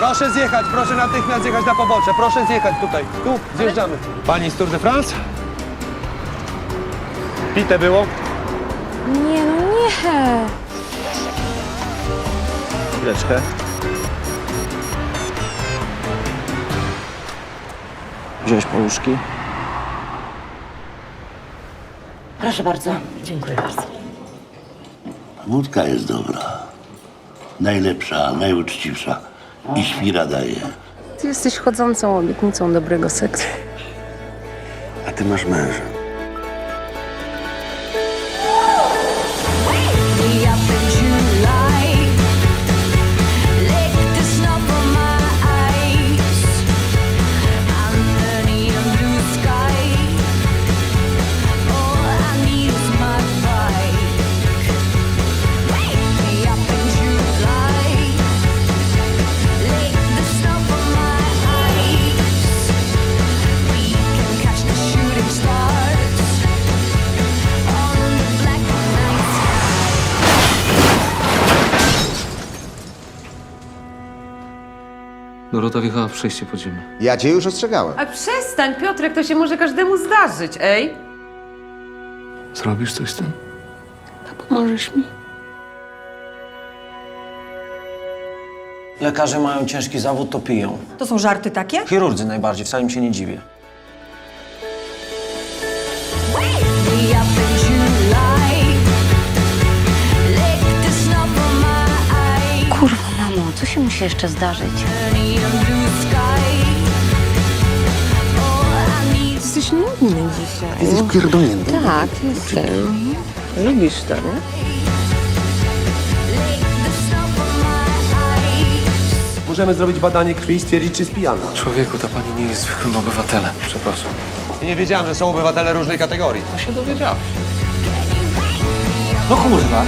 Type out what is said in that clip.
Proszę zjechać, proszę natychmiast zjechać na pobocze. Proszę zjechać tutaj. Tu, zjeżdżamy. Pani z Tour de France? Pite było? Nie, no nie. Chwileczkę. Wziąłeś paluszki? Proszę bardzo. Dziękuję bardzo. Wódka jest dobra. Najlepsza, najuczciwsza. I świra daje. Ty jesteś chodzącą obietnicą dobrego seksu. A ty masz męża. Dorota wjechała w przejście podziemne. Ja cię już ostrzegałem. A przestań, Piotrek, to się może każdemu zdarzyć, ej. Zrobisz coś z tym? Pomożesz mi? Lekarze mają ciężki zawód, to piją. To są żarty takie? Chirurdzy najbardziej, wcale mi się nie dziwię. Mamo, co się musi jeszcze zdarzyć? Jesteś nudny dzisiaj. Jesteś pierdolnięty. Tak, jestem. Lubisz to, nie? Możemy zrobić badanie krwi i stwierdzić, czy jest pijana. Człowieku, ta pani nie jest zwykłym obywatelem. Przepraszam. Nie wiedziałem, że są obywatele różnej kategorii. No się dowiedziałeś. No kurwa.